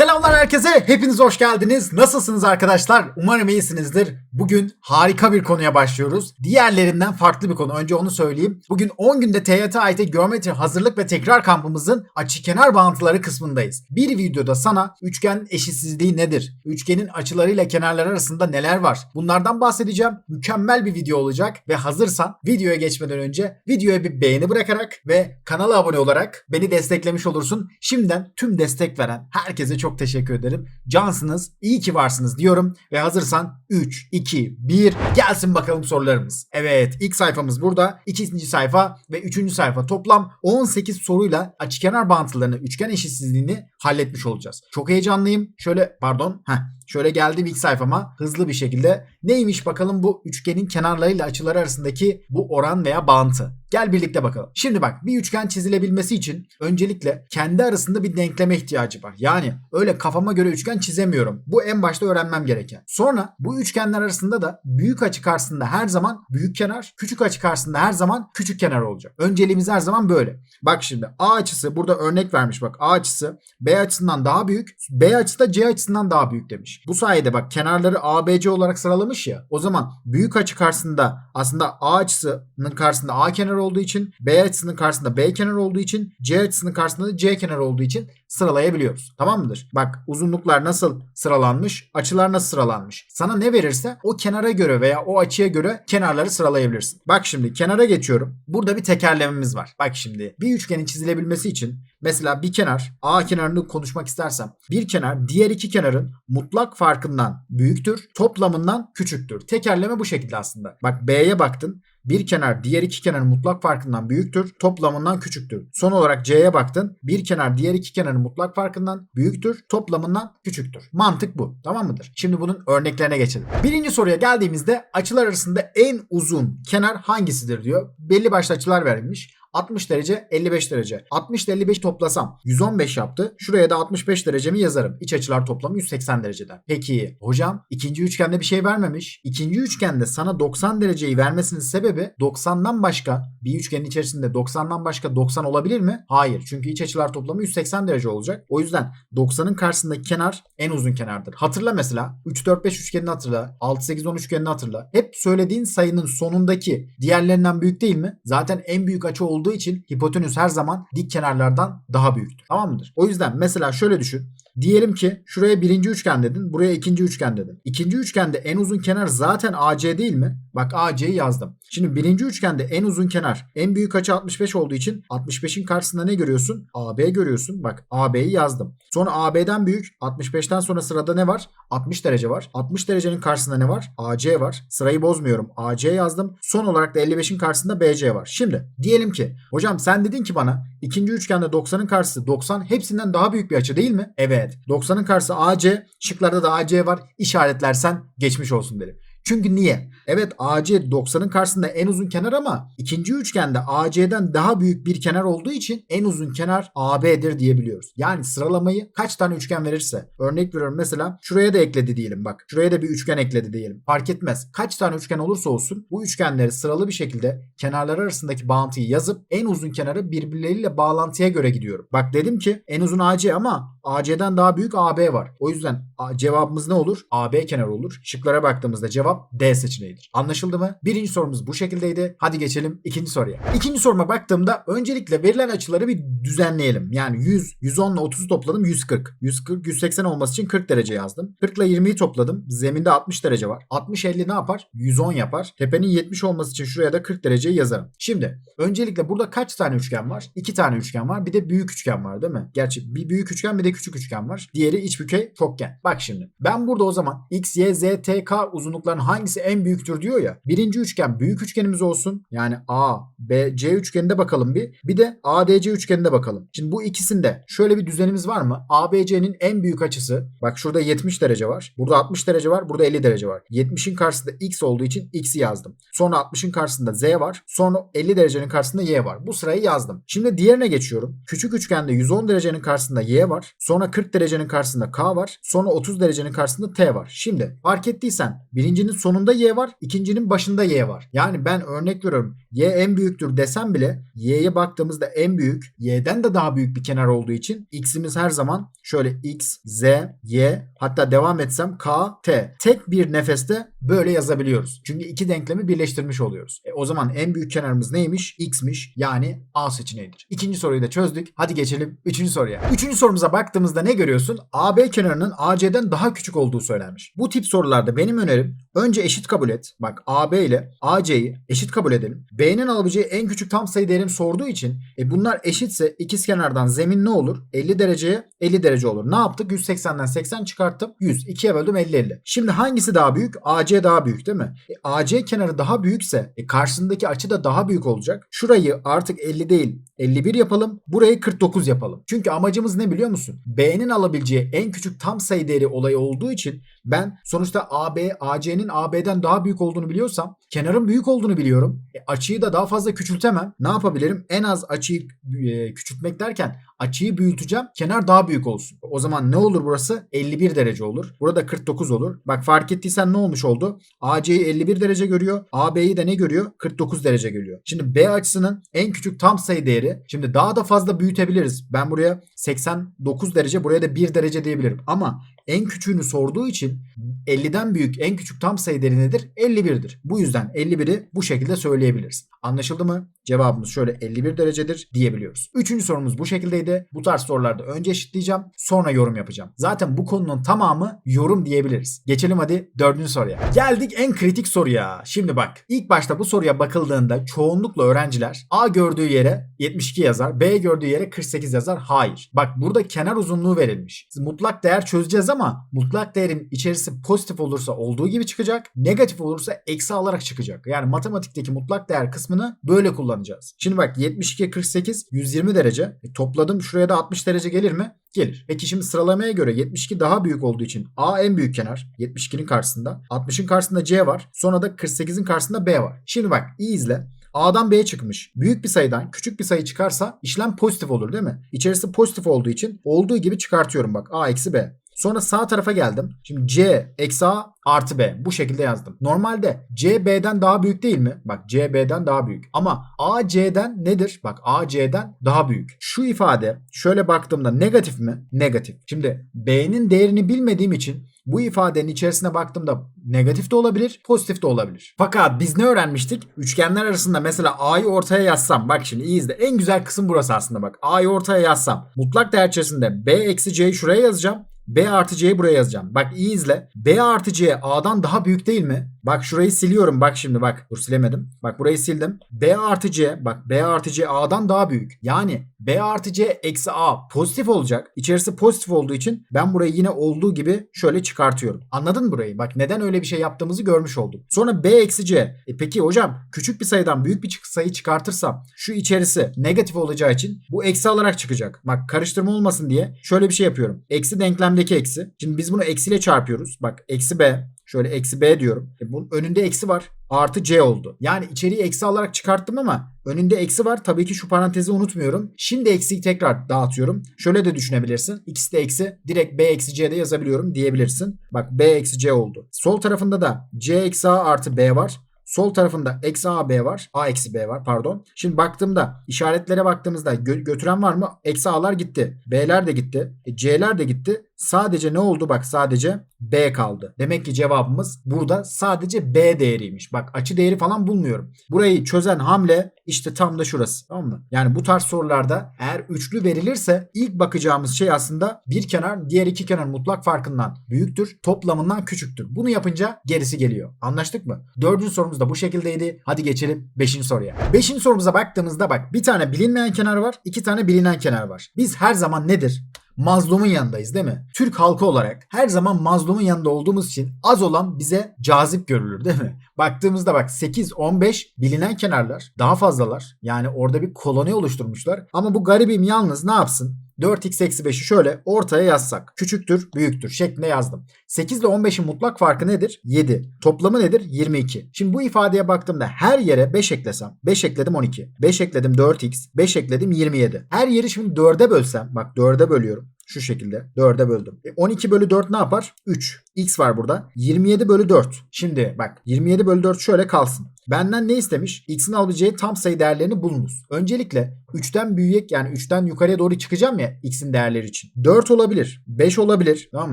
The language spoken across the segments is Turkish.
Selamlar herkese. Hepiniz hoş geldiniz. Nasılsınız arkadaşlar? Umarım iyisinizdir. Bugün harika bir konuya başlıyoruz. Diğerlerinden farklı bir konu. Önce onu söyleyeyim. Bugün 10 günde TYT AYT Geometri Hazırlık ve Tekrar kampımızın açı kenar bağıntıları kısmındayız. Bir videoda sana üçgen eşitsizliği nedir? Üçgenin açılarıyla kenarlar arasında neler var? Bunlardan bahsedeceğim. Mükemmel bir video olacak ve hazırsan videoya geçmeden önce videoya bir beğeni bırakarak ve kanala abone olarak beni desteklemiş olursun. Şimdiden tüm destek veren herkese çok teşekkür ederim. Cansınız, iyi ki varsınız diyorum ve hazırsan 3, 2, 1 gelsin bakalım sorularımız. Evet ilk sayfamız burada. ikinci sayfa ve üçüncü sayfa toplam 18 soruyla açıkenar bağıntılarını, üçgen eşitsizliğini halletmiş olacağız. Çok heyecanlıyım. Şöyle pardon. Heh, Şöyle geldim ilk sayfama hızlı bir şekilde. Neymiş bakalım bu üçgenin kenarlarıyla açıları arasındaki bu oran veya bağıntı. Gel birlikte bakalım. Şimdi bak bir üçgen çizilebilmesi için öncelikle kendi arasında bir denkleme ihtiyacı var. Yani öyle kafama göre üçgen çizemiyorum. Bu en başta öğrenmem gereken. Sonra bu üçgenler arasında da büyük açı karşısında her zaman büyük kenar, küçük açı karşısında her zaman küçük kenar olacak. Önceliğimiz her zaman böyle. Bak şimdi A açısı burada örnek vermiş bak A açısı B açısından daha büyük, B açısı da C açısından daha büyük demiş. Bu sayede bak kenarları ABC olarak sıralamış ya. O zaman büyük açı karşısında aslında A açısının karşısında A kenarı olduğu için B açısının karşısında B kenarı olduğu için C açısının karşısında da C kenarı olduğu için sıralayabiliyoruz. Tamam mıdır? Bak uzunluklar nasıl sıralanmış, açılar nasıl sıralanmış. Sana ne verirse o kenara göre veya o açıya göre kenarları sıralayabilirsin. Bak şimdi kenara geçiyorum. Burada bir tekerlememiz var. Bak şimdi bir üçgenin çizilebilmesi için mesela bir kenar A kenarını konuşmak istersem bir kenar diğer iki kenarın mutlak farkından büyüktür, toplamından küçüktür. Tekerleme bu şekilde aslında. Bak B'ye baktın. Bir kenar diğer iki kenarın mutlak farkından büyüktür, toplamından küçüktür. Son olarak C'ye baktın. Bir kenar diğer iki kenarın mutlak farkından büyüktür, toplamından küçüktür. Mantık bu. Tamam mıdır? Şimdi bunun örneklerine geçelim. Birinci soruya geldiğimizde açılar arasında en uzun kenar hangisidir diyor. Belli başlı açılar verilmiş. 60 derece 55 derece. 60 ile 55 toplasam 115 yaptı. Şuraya da 65 derecemi yazarım. İç açılar toplamı 180 dereceden. Peki hocam ikinci üçgende bir şey vermemiş. İkinci üçgende sana 90 dereceyi vermesinin sebebi 90'dan başka bir üçgenin içerisinde 90'dan başka 90 olabilir mi? Hayır. Çünkü iç açılar toplamı 180 derece olacak. O yüzden 90'ın karşısındaki kenar en uzun kenardır. Hatırla mesela 3 4 5 üçgenini hatırla. 6 8 10 üçgenini hatırla. Hep söylediğin sayının sonundaki diğerlerinden büyük değil mi? Zaten en büyük açı olduğu için hipotenüs her zaman dik kenarlardan daha büyüktür. Tamam mıdır? O yüzden mesela şöyle düşün. Diyelim ki şuraya birinci üçgen dedin. Buraya ikinci üçgen dedin. İkinci üçgende en uzun kenar zaten AC değil mi? Bak AC'yi yazdım. Şimdi birinci üçgende en uzun kenar en büyük açı 65 olduğu için 65'in karşısında ne görüyorsun? AB görüyorsun. Bak AB'yi yazdım. Sonra AB'den büyük 65'ten sonra sırada ne var? 60 derece var. 60 derecenin karşısında ne var? AC var. Sırayı bozmuyorum. AC yazdım. Son olarak da 55'in karşısında BC var. Şimdi diyelim ki hocam sen dedin ki bana ikinci üçgende 90'ın karşısı 90 hepsinden daha büyük bir açı değil mi? Evet. 90'ın karşısı AC. Şıklarda da AC var. İşaretlersen geçmiş olsun derim. Çünkü niye? Evet AC 90'ın karşısında en uzun kenar ama ikinci üçgende AC'den daha büyük bir kenar olduğu için en uzun kenar AB'dir diyebiliyoruz. Yani sıralamayı kaç tane üçgen verirse. Örnek veriyorum mesela şuraya da ekledi diyelim bak. Şuraya da bir üçgen ekledi diyelim. Fark etmez. Kaç tane üçgen olursa olsun bu üçgenleri sıralı bir şekilde kenarlar arasındaki bağıntıyı yazıp en uzun kenarı birbirleriyle bağlantıya göre gidiyorum. Bak dedim ki en uzun AC ama AC'den daha büyük AB var. O yüzden cevabımız ne olur? AB kenarı olur. Şıklara baktığımızda cevap D seçeneğidir. Anlaşıldı mı? Birinci sorumuz bu şekildeydi. Hadi geçelim ikinci soruya. İkinci soruma baktığımda öncelikle verilen açıları bir düzenleyelim. Yani 100, 110 ile 30'u topladım 140. 140, 180 olması için 40 derece yazdım. 40 ile 20'yi topladım. Zeminde 60 derece var. 60, 50 ne yapar? 110 yapar. Tepenin 70 olması için şuraya da 40 dereceyi yazarım. Şimdi öncelikle burada kaç tane üçgen var? 2 tane üçgen var. Bir de büyük üçgen var değil mi? Gerçi bir büyük üçgen bir de küçük üçgen var. Diğeri iç bükey çokgen. Bak şimdi. Ben burada o zaman x, y, z, t, k uzunluklarının hangisi en büyüktür diyor ya. Birinci üçgen büyük üçgenimiz olsun. Yani A, B, C üçgeninde bakalım bir. Bir de ADC üçgeninde bakalım. Şimdi bu ikisinde şöyle bir düzenimiz var mı? ABC'nin en büyük açısı. Bak şurada 70 derece var. Burada 60 derece var. Burada 50 derece var. 70'in karşısında x olduğu için x'i yazdım. Sonra 60'ın karşısında z var. Sonra 50 derecenin karşısında y var. Bu sırayı yazdım. Şimdi diğerine geçiyorum. Küçük üçgende 110 derecenin karşısında y var. Sonra 40 derecenin karşısında k var. Sonra 30 derecenin karşısında t var. Şimdi fark ettiysen birincinin birinin sonunda y var, ikincinin başında y var. Yani ben örnek veriyorum y en büyüktür desem bile y'ye baktığımızda en büyük y'den de daha büyük bir kenar olduğu için x'imiz her zaman şöyle x, z, y hatta devam etsem k, t. Tek bir nefeste böyle yazabiliyoruz. Çünkü iki denklemi birleştirmiş oluyoruz. E, o zaman en büyük kenarımız neymiş? x'miş. Yani a seçeneğidir. İkinci soruyu da çözdük. Hadi geçelim üçüncü soruya. Üçüncü sorumuza baktığımızda ne görüyorsun? AB kenarının AC'den daha küçük olduğu söylenmiş. Bu tip sorularda benim önerim önce eşit kabul et. Bak AB ile AC'yi eşit kabul edelim. B'nin alabileceği en küçük tam sayı değerini sorduğu için e bunlar eşitse ikiz kenardan zemin ne olur? 50 dereceye 50 derece olur. Ne yaptık? 180'den 80 çıkarttım. 100. 2'ye böldüm 50 50. Şimdi hangisi daha büyük? AC daha büyük değil mi? E, AC kenarı daha büyükse e, karşısındaki açı da daha büyük olacak. Şurayı artık 50 değil 51 yapalım. Burayı 49 yapalım. Çünkü amacımız ne biliyor musun? B'nin alabileceği en küçük tam sayı değeri olayı olduğu için ben sonuçta AB, AC'nin AB'den daha büyük olduğunu biliyorsam kenarın büyük olduğunu biliyorum. E, açıyı da daha fazla küçültemem. Ne yapabilirim? En az açıyı e, küçültmek derken açıyı büyüteceğim. Kenar daha büyük olsun. O zaman ne olur burası? 51 derece olur. Burada 49 olur. Bak fark ettiysen ne olmuş oldu? AC'yi 51 derece görüyor. AB'yi de ne görüyor? 49 derece görüyor. Şimdi B açısının en küçük tam sayı değeri. Şimdi daha da fazla büyütebiliriz. Ben buraya 89 derece buraya da 1 derece diyebilirim. Ama en küçüğünü sorduğu için 50'den büyük en küçük tam sayı değeri nedir? 51'dir. Bu yüzden 51'i bu şekilde söyleyebiliriz. Anlaşıldı mı? Cevabımız şöyle 51 derecedir diyebiliyoruz. Üçüncü sorumuz bu şekildeydi. Bu tarz sorularda önce eşitleyeceğim sonra yorum yapacağım. Zaten bu konunun tamamı yorum diyebiliriz. Geçelim hadi dördüncü soruya. Geldik en kritik soruya. Şimdi bak ilk başta bu soruya bakıldığında çoğunlukla öğrenciler A gördüğü yere 72 yazar, B gördüğü yere 48 yazar. Hayır. Bak burada kenar uzunluğu verilmiş. Mutlak değer çözeceğiz ama mutlak değerin içerisi pozitif olursa olduğu gibi çıkacak. Negatif olursa eksi alarak çıkacak. Yani matematikteki mutlak değer kısmını böyle kullanacağız. Şimdi bak 72 48 120 derece. E, topladım şuraya da 60 derece gelir mi? Gelir. Peki şimdi sıralamaya göre 72 daha büyük olduğu için A en büyük kenar 72'nin karşısında. 60'ın karşısında C var. Sonra da 48'in karşısında B var. Şimdi bak iyi izle. A'dan B'ye çıkmış. Büyük bir sayıdan küçük bir sayı çıkarsa işlem pozitif olur değil mi? İçerisi pozitif olduğu için olduğu gibi çıkartıyorum bak. A eksi B. Sonra sağ tarafa geldim. Şimdi C eksi A artı B. Bu şekilde yazdım. Normalde C B'den daha büyük değil mi? Bak C B'den daha büyük. Ama A C'den nedir? Bak A C'den daha büyük. Şu ifade şöyle baktığımda negatif mi? Negatif. Şimdi B'nin değerini bilmediğim için bu ifadenin içerisine baktığımda negatif de olabilir, pozitif de olabilir. Fakat biz ne öğrenmiştik? Üçgenler arasında mesela A'yı ortaya yazsam, bak şimdi iyi izle. En güzel kısım burası aslında bak. A'yı ortaya yazsam, mutlak değer içerisinde B eksi C'yi şuraya yazacağım. B artı C'yi buraya yazacağım. Bak iyi izle. B artı C A'dan daha büyük değil mi? Bak şurayı siliyorum. Bak şimdi bak. Dur silemedim. Bak burayı sildim. B artı C. Bak B artı C A'dan daha büyük. Yani B artı C eksi A pozitif olacak. İçerisi pozitif olduğu için ben burayı yine olduğu gibi şöyle çıkartıyorum. Anladın mı burayı? Bak neden öyle bir şey yaptığımızı görmüş olduk. Sonra B eksi C. E peki hocam küçük bir sayıdan büyük bir sayı çıkartırsam şu içerisi negatif olacağı için bu eksi alarak çıkacak. Bak karıştırma olmasın diye şöyle bir şey yapıyorum. Eksi denklemdeki eksi. Şimdi biz bunu eksiyle çarpıyoruz. Bak eksi B Şöyle eksi b diyorum. E bunun önünde eksi var. Artı c oldu. Yani içeriği eksi alarak çıkarttım ama önünde eksi var. Tabii ki şu parantezi unutmuyorum. Şimdi eksiyi tekrar dağıtıyorum. Şöyle de düşünebilirsin. İkisi de eksi. Direkt b eksi c'de yazabiliyorum diyebilirsin. Bak b eksi c oldu. Sol tarafında da c eksi a artı b var. Sol tarafında eksi AB var. A eksi B var pardon. Şimdi baktığımda işaretlere baktığımızda gö- götüren var mı? Eksi A'lar gitti. B'ler de gitti. E, C'ler de gitti. Sadece ne oldu? Bak sadece B kaldı. Demek ki cevabımız burada sadece B değeriymiş. Bak açı değeri falan bulmuyorum. Burayı çözen hamle işte tam da şurası. Tamam mı? Yani bu tarz sorularda eğer üçlü verilirse ilk bakacağımız şey aslında bir kenar diğer iki kenar mutlak farkından büyüktür. Toplamından küçüktür. Bunu yapınca gerisi geliyor. Anlaştık mı? Dördüncü sorumuz da bu şekildeydi. Hadi geçelim beşinci soruya. Beşinci sorumuza baktığımızda bak bir tane bilinmeyen kenar var. iki tane bilinen kenar var. Biz her zaman nedir? Mazlumun yanındayız değil mi? Türk halkı olarak her zaman mazlumun yanında olduğumuz için az olan bize cazip görülür değil mi? Baktığımızda bak 8, 15 bilinen kenarlar daha fazlalar. Yani orada bir koloni oluşturmuşlar. Ama bu garibim yalnız ne yapsın? 4x eksi 5'i şöyle ortaya yazsak. Küçüktür, büyüktür şeklinde yazdım. 8 ile 15'in mutlak farkı nedir? 7. Toplamı nedir? 22. Şimdi bu ifadeye baktığımda her yere 5 eklesem. 5 ekledim 12. 5 ekledim 4x. 5 ekledim 27. Her yeri şimdi 4'e bölsem. Bak 4'e bölüyorum. Şu şekilde 4'e böldüm. E 12 bölü 4 ne yapar? 3. X var burada. 27 bölü 4. Şimdi bak 27 bölü 4 şöyle kalsın. Benden ne istemiş? X'in alabileceği tam sayı değerlerini bulunuz. Öncelikle 3'ten büyük yani 3'ten yukarıya doğru çıkacağım ya X'in değerleri için. 4 olabilir. 5 olabilir. Tamam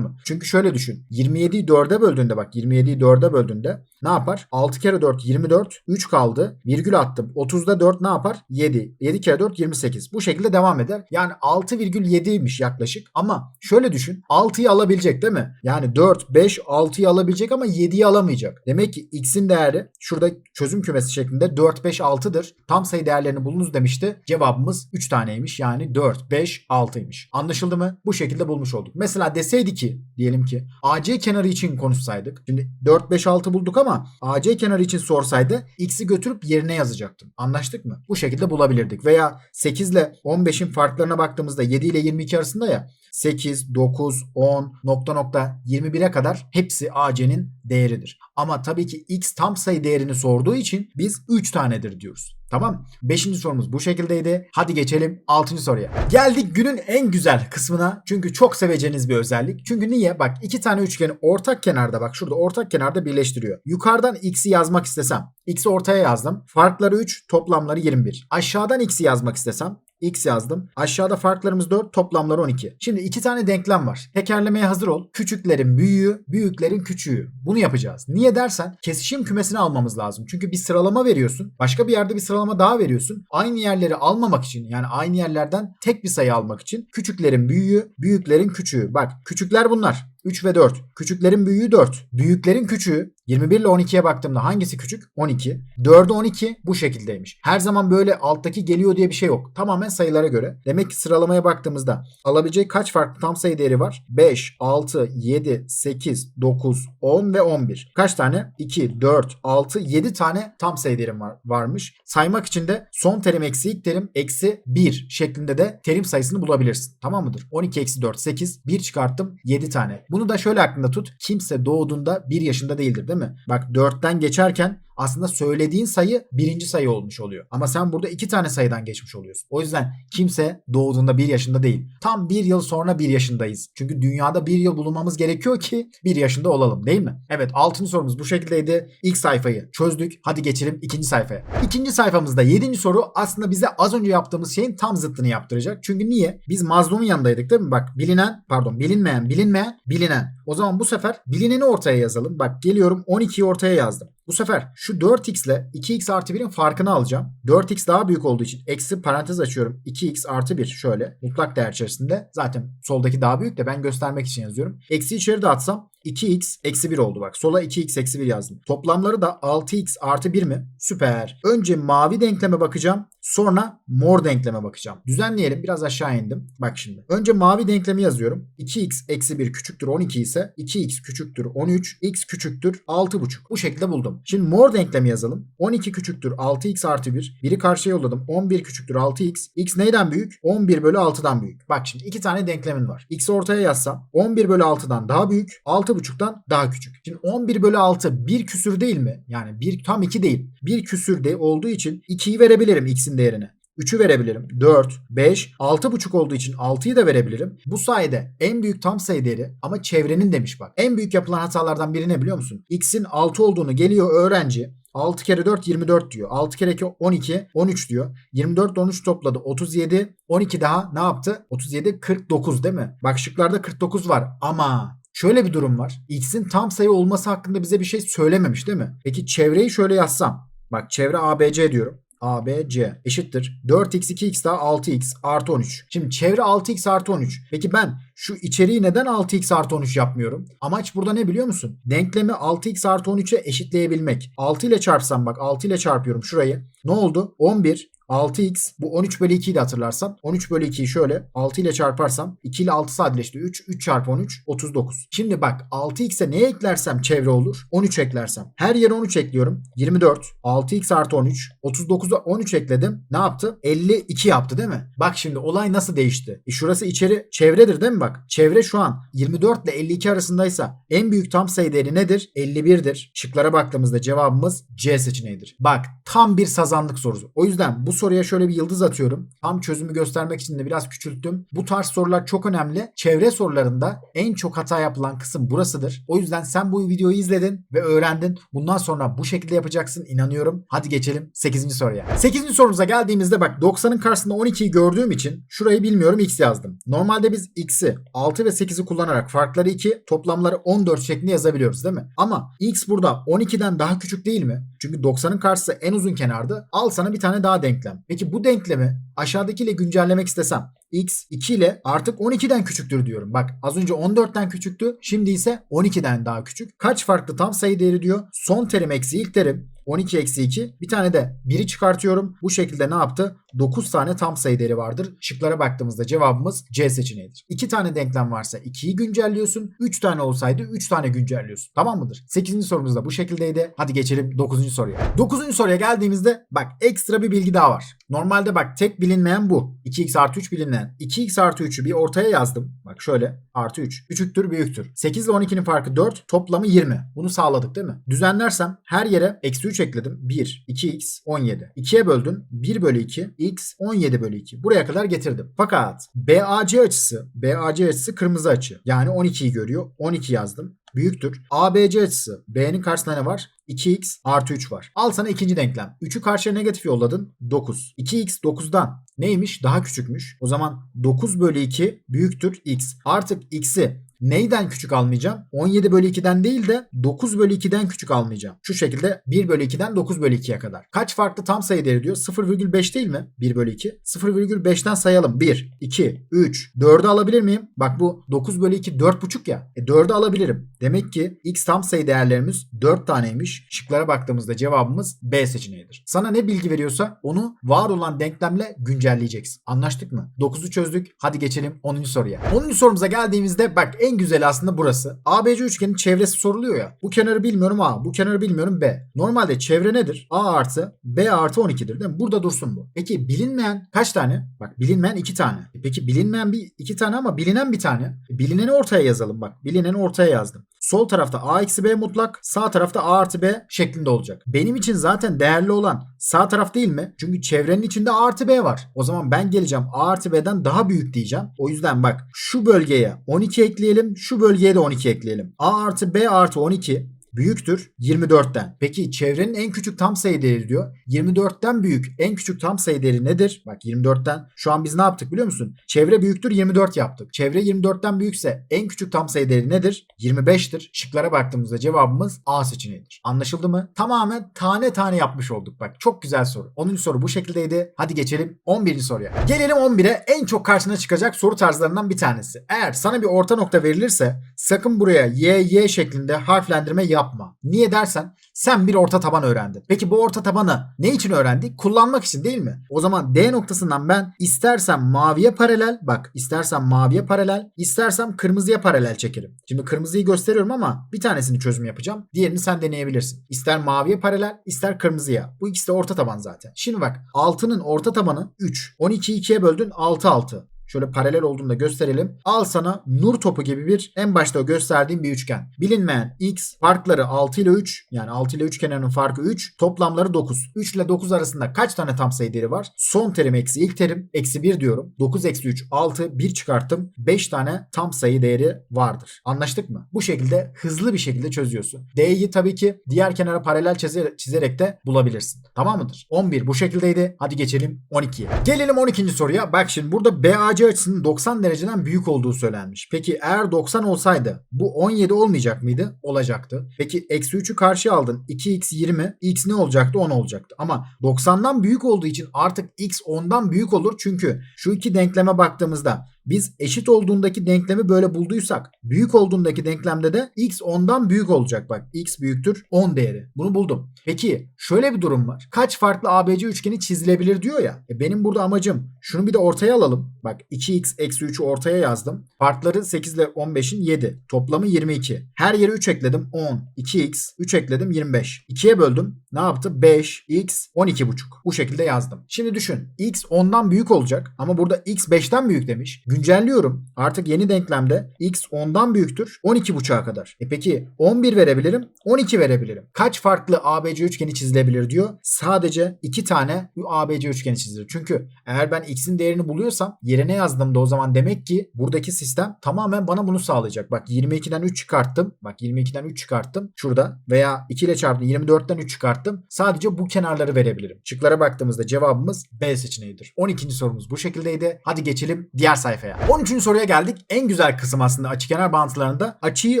mı? Çünkü şöyle düşün. 27'yi 4'e böldüğünde bak 27'yi 4'e böldüğünde ne yapar? 6 kere 4 24. 3 kaldı. Virgül attım. 30'da 4 ne yapar? 7. 7 kere 4 28. Bu şekilde devam eder. Yani 6,7'ymiş yaklaşık. Ama şöyle düşün. 6'yı alabilecek değil mi? Yani 4, 5, 6'yı alabilecek ama 7'yi alamayacak. Demek ki X'in değeri şurada çözüm kümesi şeklinde 4, 5, 6'dır. Tam sayı değerlerini bulunuz demişti. Cevabımız 3 taneymiş. Yani 4, 5, 6'ymış. Anlaşıldı mı? Bu şekilde bulmuş olduk. Mesela deseydi ki diyelim ki AC kenarı için konuşsaydık. Şimdi 4, 5, 6 bulduk ama AC kenarı için sorsaydı X'i götürüp yerine yazacaktım. Anlaştık mı? Bu şekilde bulabilirdik. Veya 8 ile 15'in farklarına baktığımızda 7 ile 22 arasında ya 8, 9, 10, nokta nokta 21'e kadar hepsi AC'nin değeridir. Ama tabii ki X tam sayı değerini sorduğu için biz 3 tanedir diyoruz. Tamam. Beşinci sorumuz bu şekildeydi. Hadi geçelim altıncı soruya. Geldik günün en güzel kısmına. Çünkü çok seveceğiniz bir özellik. Çünkü niye? Bak iki tane üçgeni ortak kenarda bak şurada ortak kenarda birleştiriyor. Yukarıdan x'i yazmak istesem. x'i ortaya yazdım. Farkları 3, toplamları 21. Aşağıdan x'i yazmak istesem X yazdım. Aşağıda farklarımız 4, toplamları 12. Şimdi iki tane denklem var. Tekerlemeye hazır ol. Küçüklerin büyüğü, büyüklerin küçüğü. Bunu yapacağız. Niye dersen kesişim kümesini almamız lazım. Çünkü bir sıralama veriyorsun. Başka bir yerde bir sıralama daha veriyorsun. Aynı yerleri almamak için yani aynı yerlerden tek bir sayı almak için küçüklerin büyüğü, büyüklerin küçüğü. Bak küçükler bunlar. 3 ve 4. Küçüklerin büyüğü 4. Büyüklerin küçüğü 21 ile 12'ye baktığımda hangisi küçük? 12. 4'ü 12 bu şekildeymiş. Her zaman böyle alttaki geliyor diye bir şey yok. Tamamen sayılara göre. Demek ki sıralamaya baktığımızda alabileceği kaç farklı tam sayı değeri var? 5, 6, 7, 8, 9, 10 ve 11. Kaç tane? 2, 4, 6, 7 tane tam sayı değerim var, varmış. Saymak için de son terim eksi ilk terim eksi 1 şeklinde de terim sayısını bulabilirsin. Tamam mıdır? 12 eksi 4, 8. 1 çıkarttım 7 tane. Bunu da şöyle aklında tut. Kimse doğduğunda 1 yaşında değildir değil mi? Bak 4'ten geçerken aslında söylediğin sayı birinci sayı olmuş oluyor. Ama sen burada iki tane sayıdan geçmiş oluyorsun. O yüzden kimse doğduğunda bir yaşında değil. Tam bir yıl sonra bir yaşındayız. Çünkü dünyada bir yıl bulunmamız gerekiyor ki bir yaşında olalım değil mi? Evet altıncı sorumuz bu şekildeydi. İlk sayfayı çözdük. Hadi geçelim ikinci sayfaya. İkinci sayfamızda yedinci soru aslında bize az önce yaptığımız şeyin tam zıttını yaptıracak. Çünkü niye? Biz mazlumun yanındaydık değil mi? Bak bilinen pardon bilinmeyen bilinmeyen bilinen. O zaman bu sefer bilineni ortaya yazalım. Bak geliyorum 12'yi ortaya yazdım. Bu sefer şu 4x ile 2x artı 1'in farkını alacağım. 4x daha büyük olduğu için eksi parantez açıyorum. 2x artı 1 şöyle mutlak değer içerisinde. Zaten soldaki daha büyük de ben göstermek için yazıyorum. Eksi içeri de atsam 2x eksi 1 oldu bak. Sola 2x eksi 1 yazdım. Toplamları da 6x artı 1 mi? Süper. Önce mavi denkleme bakacağım. Sonra mor denkleme bakacağım. Düzenleyelim. Biraz aşağı indim. Bak şimdi. Önce mavi denklemi yazıyorum. 2x eksi 1 küçüktür 12 ise 2x küçüktür 13. x küçüktür 6,5. Bu şekilde buldum. Şimdi mor denklemi yazalım. 12 küçüktür 6x artı 1. Biri karşıya yolladım. 11 küçüktür 6x. x neyden büyük? 11 bölü 6'dan büyük. Bak şimdi iki tane denklemin var. x'i ortaya yazsam 11 bölü 6'dan daha büyük. 6,5'tan daha küçük. Şimdi 11 bölü 6 bir küsür değil mi? Yani bir tam 2 değil. Bir küsür de olduğu için 2'yi verebilirim x'in değerine. 3'ü verebilirim. 4, 5, 6,5 olduğu için 6'yı da verebilirim. Bu sayede en büyük tam sayı değeri ama çevrenin demiş bak. En büyük yapılan hatalardan biri ne biliyor musun? X'in 6 olduğunu geliyor öğrenci 6 kere 4 24 diyor. 6 kere 2 12 13 diyor. 24 ile 13 topladı 37. 12 daha ne yaptı? 37 49 değil mi? Bak şıklarda 49 var ama Şöyle bir durum var. X'in tam sayı olması hakkında bize bir şey söylememiş değil mi? Peki çevreyi şöyle yazsam. Bak çevre ABC diyorum. A, B, C eşittir. 4x 2x daha 6x artı 13. Şimdi çevre 6x artı 13. Peki ben şu içeriği neden 6x artı 13 yapmıyorum? Amaç burada ne biliyor musun? Denklemi 6x artı 13'e eşitleyebilmek. 6 ile çarpsam bak 6 ile çarpıyorum şurayı. Ne oldu? 11 6x bu 13 bölü 2'yi de hatırlarsan 13 bölü 2'yi şöyle 6 ile çarparsam 2 ile 6 sadeleşti 3 3 çarpı 13 39. Şimdi bak 6x'e ne eklersem çevre olur 13 eklersem her yere 13 ekliyorum 24 6x artı 13 39'a 13 ekledim ne yaptı 52 yaptı değil mi? Bak şimdi olay nasıl değişti? E şurası içeri çevredir değil mi bak? Çevre şu an 24 ile 52 arasındaysa en büyük tam sayı değeri nedir? 51'dir. Şıklara baktığımızda cevabımız C seçeneğidir. Bak tam bir sazanlık sorusu. O yüzden bu soruya şöyle bir yıldız atıyorum. Tam çözümü göstermek için de biraz küçülttüm. Bu tarz sorular çok önemli. Çevre sorularında en çok hata yapılan kısım burasıdır. O yüzden sen bu videoyu izledin ve öğrendin. Bundan sonra bu şekilde yapacaksın inanıyorum. Hadi geçelim 8. soruya. 8. sorumuza geldiğimizde bak 90'ın karşısında 12'yi gördüğüm için şurayı bilmiyorum x yazdım. Normalde biz x'i 6 ve 8'i kullanarak farkları 2 toplamları 14 şeklinde yazabiliyoruz değil mi? Ama x burada 12'den daha küçük değil mi? Çünkü 90'ın karşısı en uzun kenardı. Al sana bir tane daha denklem. Peki bu denklemi aşağıdakiyle güncellemek istesem x 2 ile artık 12'den küçüktür diyorum. Bak az önce 14'ten küçüktü. Şimdi ise 12'den daha küçük. Kaç farklı tam sayı değeri diyor. Son terim eksi ilk terim 12 eksi 2. Bir tane de 1'i çıkartıyorum. Bu şekilde ne yaptı? 9 tane tam sayı değeri vardır. Şıklara baktığımızda cevabımız C seçeneğidir. 2 tane denklem varsa 2'yi güncelliyorsun. 3 tane olsaydı 3 tane güncelliyorsun. Tamam mıdır? 8. sorumuz da bu şekildeydi. Hadi geçelim 9. soruya. 9. soruya geldiğimizde bak ekstra bir bilgi daha var. Normalde bak tek bilinmeyen bu. 2x artı 3 bilinmeyen. 2x artı 3'ü bir ortaya yazdım. Bak şöyle artı 3. Küçüktür büyüktür. 8 ile 12'nin farkı 4. Toplamı 20. Bunu sağladık değil mi? Düzenlersem her yere eksi 3 ekledim. 1, 2x, 17. 2'ye böldüm. 1 bölü 2, x, 17 bölü 2. Buraya kadar getirdim. Fakat BAC açısı, BAC açısı kırmızı açı. Yani 12'yi görüyor. 12 yazdım büyüktür. ABC açısı B'nin karşısında ne var? 2x artı 3 var. Al sana ikinci denklem. 3'ü karşıya negatif yolladın. 9. 2x 9'dan neymiş? Daha küçükmüş. O zaman 9 bölü 2 büyüktür x. Artık x'i Neyden küçük almayacağım? 17 bölü 2'den değil de 9 bölü 2'den küçük almayacağım. Şu şekilde 1 bölü 2'den 9 bölü 2'ye kadar. Kaç farklı tam sayı değeri diyor? 0,5 değil mi? 1 bölü 2. 0,5'ten sayalım. 1, 2, 3, 4'ü alabilir miyim? Bak bu 9 bölü 2 4,5 ya. E 4'ü alabilirim. Demek ki x tam sayı değerlerimiz 4 taneymiş. Şıklara baktığımızda cevabımız B seçeneğidir. Sana ne bilgi veriyorsa onu var olan denklemle güncelleyeceksin. Anlaştık mı? 9'u çözdük. Hadi geçelim 10. soruya. 10. sorumuza geldiğimizde bak güzeli aslında burası. ABC üçgenin çevresi soruluyor ya. Bu kenarı bilmiyorum A, bu kenarı bilmiyorum B. Normalde çevre nedir? A artı B artı 12'dir değil mi? Burada dursun bu. Peki bilinmeyen kaç tane? Bak bilinmeyen 2 tane. E peki bilinmeyen bir 2 tane ama bilinen bir tane. E bilineni ortaya yazalım bak. Bilineni ortaya yazdım. Sol tarafta A eksi B mutlak, sağ tarafta A artı B şeklinde olacak. Benim için zaten değerli olan sağ taraf değil mi? Çünkü çevrenin içinde A artı B var. O zaman ben geleceğim A artı B'den daha büyük diyeceğim. O yüzden bak şu bölgeye 12 ekleyelim, şu bölgeye de 12 ekleyelim. A artı B artı 12 büyüktür 24'ten. Peki çevrenin en küçük tam sayı değeri diyor. 24'ten büyük en küçük tam sayı değeri nedir? Bak 24'ten şu an biz ne yaptık biliyor musun? Çevre büyüktür 24 yaptık. Çevre 24'ten büyükse en küçük tam sayı değeri nedir? 25'tir. Şıklara baktığımızda cevabımız A seçeneğidir. Anlaşıldı mı? Tamamen tane tane yapmış olduk. Bak çok güzel soru. 10. soru bu şekildeydi. Hadi geçelim 11. soruya. Gelelim 11'e en çok karşına çıkacak soru tarzlarından bir tanesi. Eğer sana bir orta nokta verilirse sakın buraya y y şeklinde harflendirme yapma. Niye dersen sen bir orta taban öğrendin. Peki bu orta tabanı ne için öğrendik? Kullanmak için değil mi? O zaman D noktasından ben istersem maviye paralel bak istersem maviye paralel istersem kırmızıya paralel çekerim. Şimdi kırmızıyı gösteriyorum ama bir tanesini çözüm yapacağım. Diğerini sen deneyebilirsin. İster maviye paralel ister kırmızıya. Bu ikisi de orta taban zaten. Şimdi bak 6'nın orta tabanı 3. 12'yi 2'ye böldün 6 6. Şöyle paralel olduğunu da gösterelim. Al sana nur topu gibi bir en başta gösterdiğim bir üçgen. Bilinmeyen x farkları 6 ile 3 yani 6 ile 3 kenarının farkı 3 toplamları 9. 3 ile 9 arasında kaç tane tam sayı değeri var? Son terim eksi ilk terim eksi 1 diyorum. 9 eksi 3 6 1 çıkarttım. 5 tane tam sayı değeri vardır. Anlaştık mı? Bu şekilde hızlı bir şekilde çözüyorsun. D'yi tabii ki diğer kenara paralel çizer, çizerek de bulabilirsin. Tamam mıdır? 11 bu şekildeydi. Hadi geçelim 12'ye. Gelelim 12. soruya. Bak şimdi burada BAC açısının 90 dereceden büyük olduğu söylenmiş. Peki eğer 90 olsaydı bu 17 olmayacak mıydı? Olacaktı. Peki eksi 3'ü karşıya aldın. 2x 20. x ne olacaktı? 10 olacaktı. Ama 90'dan büyük olduğu için artık x 10'dan büyük olur. Çünkü şu iki denkleme baktığımızda biz eşit olduğundaki denklemi böyle bulduysak büyük olduğundaki denklemde de x 10'dan büyük olacak. Bak x büyüktür 10 değeri. Bunu buldum. Peki şöyle bir durum var. Kaç farklı ABC üçgeni çizilebilir diyor ya. E benim burada amacım şunu bir de ortaya alalım. Bak 2x eksi 3'ü ortaya yazdım. Farkları 8 ile 15'in 7. Toplamı 22. Her yere 3 ekledim 10. 2x 3 ekledim 25. 2'ye böldüm. Ne yaptı? 5, x 12,5. Bu şekilde yazdım. Şimdi düşün. x 10'dan büyük olacak ama burada x 5'ten büyük demiş. Güncelliyorum. Artık yeni denklemde x 10'dan büyüktür 12.5'a kadar. E peki 11 verebilirim 12 verebilirim. Kaç farklı ABC üçgeni çizilebilir diyor. Sadece 2 tane ABC üçgeni çizilir. Çünkü eğer ben x'in değerini buluyorsam yerine yazdığımda o zaman demek ki buradaki sistem tamamen bana bunu sağlayacak. Bak 22'den 3 çıkarttım. Bak 22'den 3 çıkarttım. Şurada veya 2 ile çarptım 24'ten 3 çıkarttım. Sadece bu kenarları verebilirim. Şıklara baktığımızda cevabımız B seçeneğidir. 12. sorumuz bu şekildeydi. Hadi geçelim diğer sayfaya. 13. soruya geldik. En güzel kısım aslında açıkenar bağıntılarında. Açıyı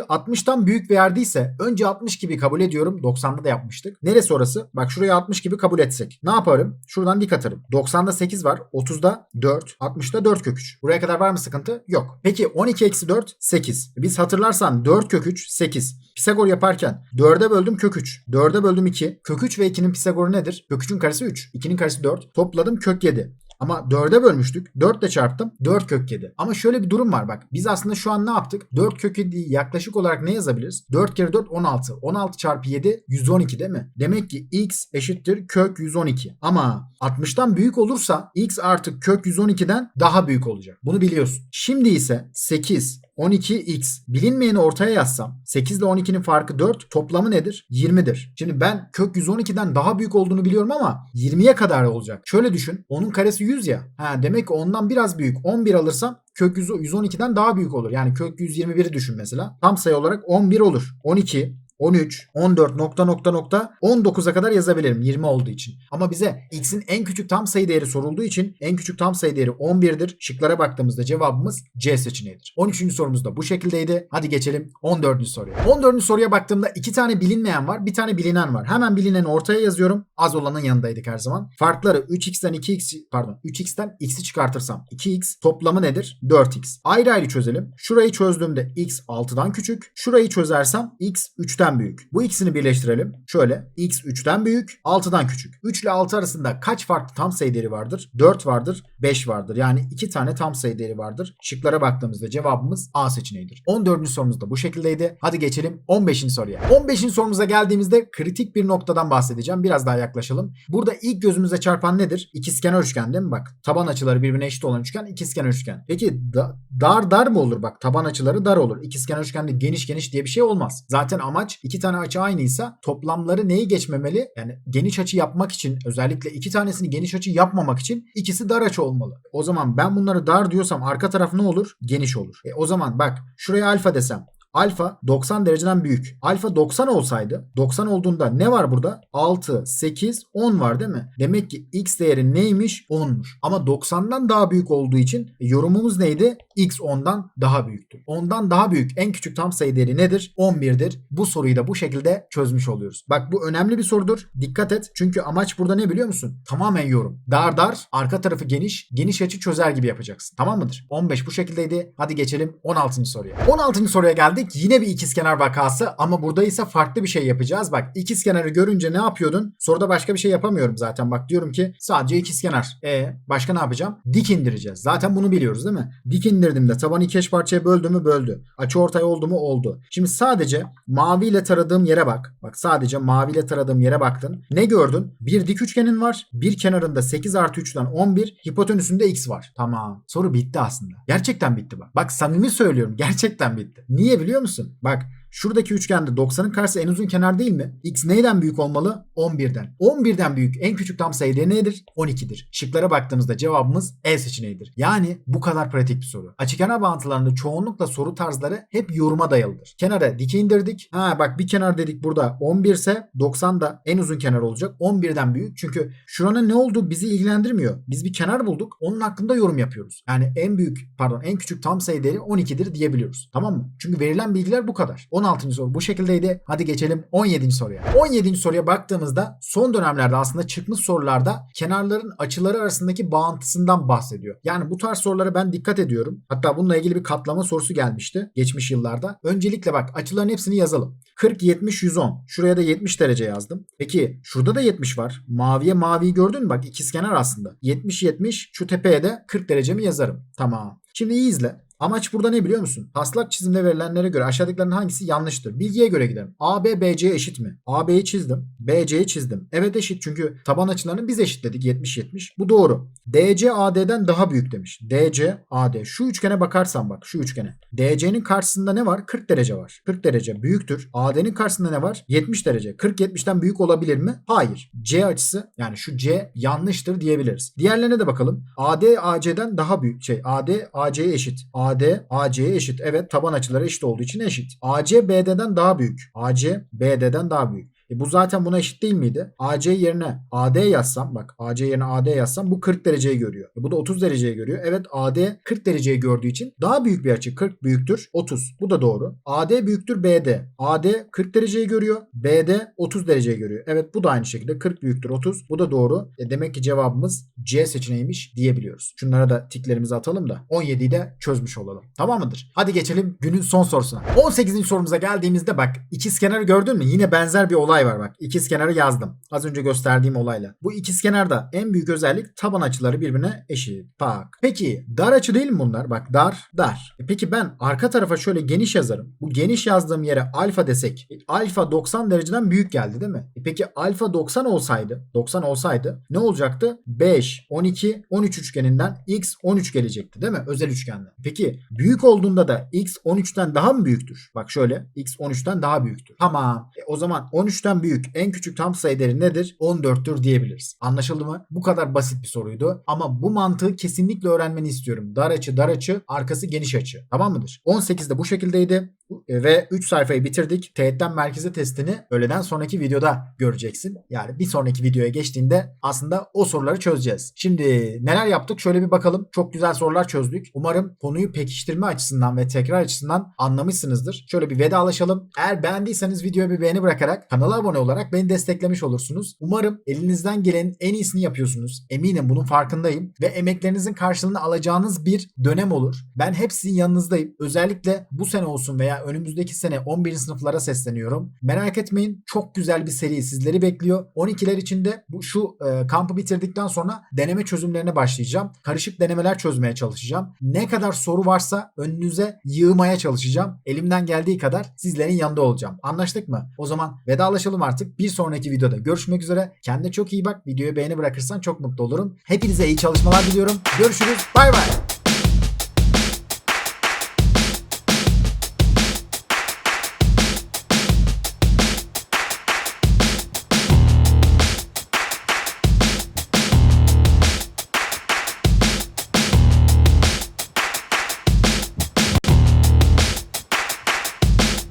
60'tan büyük verdiyse önce 60 gibi kabul ediyorum. 90'da da yapmıştık. Neresi orası? Bak şuraya 60 gibi kabul etsek. Ne yaparım? Şuradan dik atarım. 90'da 8 var. 30'da 4. 60'da 4 kök 3. Buraya kadar var mı sıkıntı? Yok. Peki 12 eksi 4 8. Biz hatırlarsan 4 kök 3 8. Pisagor yaparken 4'e böldüm kök 3. 4'e böldüm 2. Kök 3 ve 2'nin Pisagor'u nedir? Kök 3'ün karesi 3. 2'nin karesi 4. Topladım kök 7. Ama 4'e bölmüştük. 4 ile çarptım. 4 kök 7. Ama şöyle bir durum var bak. Biz aslında şu an ne yaptık? 4 kök 7'yi yaklaşık olarak ne yazabiliriz? 4 kere 4 16. 16 çarpı 7 112 değil mi? Demek ki x eşittir kök 112. Ama 60'tan büyük olursa x artık kök 112'den daha büyük olacak. Bunu biliyorsun. Şimdi ise 8 12x bilinmeyeni ortaya yazsam 8 ile 12'nin farkı 4 toplamı nedir? 20'dir. Şimdi ben kök 112'den daha büyük olduğunu biliyorum ama 20'ye kadar olacak. Şöyle düşün. Onun karesi 100 ya. Ha, demek ki ondan biraz büyük. 11 alırsam kök 100 112'den daha büyük olur. Yani kök 121'i düşün mesela. Tam sayı olarak 11 olur. 12 13, 14 nokta nokta nokta 19'a kadar yazabilirim 20 olduğu için. Ama bize x'in en küçük tam sayı değeri sorulduğu için en küçük tam sayı değeri 11'dir. Şıklara baktığımızda cevabımız C seçeneğidir. 13. sorumuz da bu şekildeydi. Hadi geçelim 14. soruya. 14. soruya baktığımda iki tane bilinmeyen var, bir tane bilinen var. Hemen bilineni ortaya yazıyorum. Az olanın yanındaydık her zaman. Farkları 3x'ten 2x pardon 3x'ten x'i çıkartırsam 2x toplamı nedir? 4x. Ayrı ayrı çözelim. Şurayı çözdüğümde x 6'dan küçük. Şurayı çözersem x 3'ten büyük. Bu ikisini birleştirelim. Şöyle x 3'ten büyük, 6'dan küçük. 3 ile 6 arasında kaç farklı tam sayı değeri vardır? 4 vardır, 5 vardır. Yani 2 tane tam sayı değeri vardır. Şıklara baktığımızda cevabımız A seçeneğidir. 14. sorumuz da bu şekildeydi. Hadi geçelim 15. soruya. 15. sorumuza geldiğimizde kritik bir noktadan bahsedeceğim. Biraz daha yaklaşalım. Burada ilk gözümüze çarpan nedir? İkizkenar üçgen değil mi? Bak taban açıları birbirine eşit olan üçgen ikizkenar üçgen. Peki da, dar dar mı olur? Bak taban açıları dar olur. İkizkenar üçgende geniş geniş diye bir şey olmaz. Zaten amaç iki tane açı aynıysa toplamları neyi geçmemeli? Yani geniş açı yapmak için özellikle iki tanesini geniş açı yapmamak için ikisi dar açı olmalı. O zaman ben bunları dar diyorsam arka taraf ne olur? Geniş olur. E o zaman bak şuraya alfa desem Alfa 90 dereceden büyük. Alfa 90 olsaydı 90 olduğunda ne var burada? 6, 8, 10 var değil mi? Demek ki x değeri neymiş? 10'muş. Ama 90'dan daha büyük olduğu için e, yorumumuz neydi? x 10'dan daha büyüktür. 10'dan daha büyük en küçük tam sayı değeri nedir? 11'dir. Bu soruyu da bu şekilde çözmüş oluyoruz. Bak bu önemli bir sorudur. Dikkat et. Çünkü amaç burada ne biliyor musun? Tamamen yorum. Dar dar, arka tarafı geniş, geniş açı çözer gibi yapacaksın. Tamam mıdır? 15 bu şekildeydi. Hadi geçelim 16. soruya. 16. soruya geldik. Yine bir ikizkenar vakası ama burada ise farklı bir şey yapacağız. Bak ikizkenarı görünce ne yapıyordun? Soruda başka bir şey yapamıyorum zaten. Bak diyorum ki sadece ikizkenar. E başka ne yapacağım? Dik indireceğiz. Zaten bunu biliyoruz değil mi? Dik indirdiğimde tabanı iki parçaya böldü mü böldü. Açı ortay oldu mu oldu. Şimdi sadece maviyle taradığım yere bak. Bak sadece maviyle taradığım yere baktın. Ne gördün? Bir dik üçgenin var. Bir kenarında 8 artı 3'ten 11. Hipotenüsünde x var. Tamam. Soru bitti aslında. Gerçekten bitti bak. Bak samimi söylüyorum. Gerçekten bitti. Niye biliyor musun? Bak Şuradaki üçgende 90'ın karşısı en uzun kenar değil mi? X neyden büyük olmalı? 11'den. 11'den büyük en küçük tam sayı değeri nedir? 12'dir. Şıklara baktığımızda cevabımız E seçeneğidir. Yani bu kadar pratik bir soru. Açıkenar bağıntılarında çoğunlukla soru tarzları hep yoruma dayalıdır. Kenara dike indirdik. Ha bak bir kenar dedik burada 11 ise 90 da en uzun kenar olacak. 11'den büyük. Çünkü şuranın ne olduğu bizi ilgilendirmiyor. Biz bir kenar bulduk. Onun hakkında yorum yapıyoruz. Yani en büyük pardon en küçük tam sayı değeri 12'dir diyebiliyoruz. Tamam mı? Çünkü verilen bilgiler bu kadar. 16. soru bu şekildeydi. Hadi geçelim 17. soruya. 17. soruya baktığımızda son dönemlerde aslında çıkmış sorularda kenarların açıları arasındaki bağıntısından bahsediyor. Yani bu tarz sorulara ben dikkat ediyorum. Hatta bununla ilgili bir katlama sorusu gelmişti geçmiş yıllarda. Öncelikle bak açıların hepsini yazalım. 40, 70, 110. Şuraya da 70 derece yazdım. Peki şurada da 70 var. Maviye maviyi gördün mü? Bak ikizkenar aslında. 70, 70 şu tepeye de 40 derecemi yazarım. Tamam. Şimdi iyi izle. Amaç burada ne biliyor musun? Taslak çizimde verilenlere göre aşağıdakilerin hangisi yanlıştır? Bilgiye göre gidelim. AB BC eşit mi? AB'yi çizdim. BC'yi çizdim. Evet eşit çünkü taban açılarını biz eşitledik 70-70. Bu doğru. DC AD'den daha büyük demiş. DC AD. Şu üçgene bakarsan bak şu üçgene. DC'nin karşısında ne var? 40 derece var. 40 derece büyüktür. AD'nin karşısında ne var? 70 derece. 40 70'ten büyük olabilir mi? Hayır. C açısı yani şu C yanlıştır diyebiliriz. Diğerlerine de bakalım. AD AC'den daha büyük şey. AD AC'ye eşit. AD AC'ye eşit. Evet taban açıları eşit olduğu için eşit. AC BD'den daha büyük. AC BD'den daha büyük. E bu zaten buna eşit değil miydi? AC yerine AD yazsam bak AC yerine AD yazsam bu 40 dereceyi görüyor. E bu da 30 dereceyi görüyor. Evet AD 40 dereceyi gördüğü için daha büyük bir açı. 40 büyüktür 30. Bu da doğru. AD büyüktür BD. AD 40 dereceyi görüyor. BD 30 dereceyi görüyor. Evet bu da aynı şekilde 40 büyüktür 30. Bu da doğru. E demek ki cevabımız C seçeneğiymiş diyebiliyoruz. Şunlara da tiklerimizi atalım da 17'yi de çözmüş olalım. Tamam mıdır? Hadi geçelim günün son sorusuna. 18. sorumuza geldiğimizde bak ikizkenarı gördün mü? Yine benzer bir olay var bak. İkizkenarı yazdım. Az önce gösterdiğim olayla. Bu ikizkenarda en büyük özellik taban açıları birbirine eşit. Bak. Peki dar açı değil mi bunlar? Bak dar, dar. E peki ben arka tarafa şöyle geniş yazarım. Bu geniş yazdığım yere alfa desek. e, alfa 90 dereceden büyük geldi değil mi? E peki alfa 90 olsaydı, 90 olsaydı ne olacaktı? 5, 12, 13 üçgeninden x 13 gelecekti değil mi? Özel üçgenden. Peki büyük olduğunda da x 13'ten daha mı büyüktür? Bak şöyle x 13'ten daha büyüktür. Tamam. E o zaman 13'ten büyük en küçük tam sayı değeri nedir? 14'tür diyebiliriz. Anlaşıldı mı? Bu kadar basit bir soruydu. Ama bu mantığı kesinlikle öğrenmeni istiyorum. Dar açı, dar açı, arkası geniş açı. Tamam mıdır? 18'de bu şekildeydi. E, Ve 3 sayfayı bitirdik. Teğetten merkeze testini öğleden sonraki videoda göreceksin. Yani bir sonraki videoya geçtiğinde aslında o soruları çözeceğiz. Şimdi neler yaptık? Şöyle bir bakalım. Çok güzel sorular çözdük. Umarım konuyu pekiştirme açısından ve tekrar açısından anlamışsınızdır. Şöyle bir vedalaşalım. Eğer beğendiyseniz videoya bir beğeni bırakarak kanala abone olarak beni desteklemiş olursunuz. Umarım elinizden gelenin en iyisini yapıyorsunuz. Eminim bunun farkındayım. Ve emeklerinizin karşılığını alacağınız bir dönem olur. Ben hep sizin yanınızdayım. Özellikle bu sene olsun önümüzdeki sene 11. sınıflara sesleniyorum. Merak etmeyin çok güzel bir seri sizleri bekliyor. 12'ler içinde bu şu e, kampı bitirdikten sonra deneme çözümlerine başlayacağım. Karışık denemeler çözmeye çalışacağım. Ne kadar soru varsa önünüze yığmaya çalışacağım. Elimden geldiği kadar sizlerin yanında olacağım. Anlaştık mı? O zaman vedalaşalım artık. Bir sonraki videoda görüşmek üzere. Kendine çok iyi bak. Videoya beğeni bırakırsan çok mutlu olurum. Hepinize iyi çalışmalar diliyorum. Görüşürüz. Bay bay.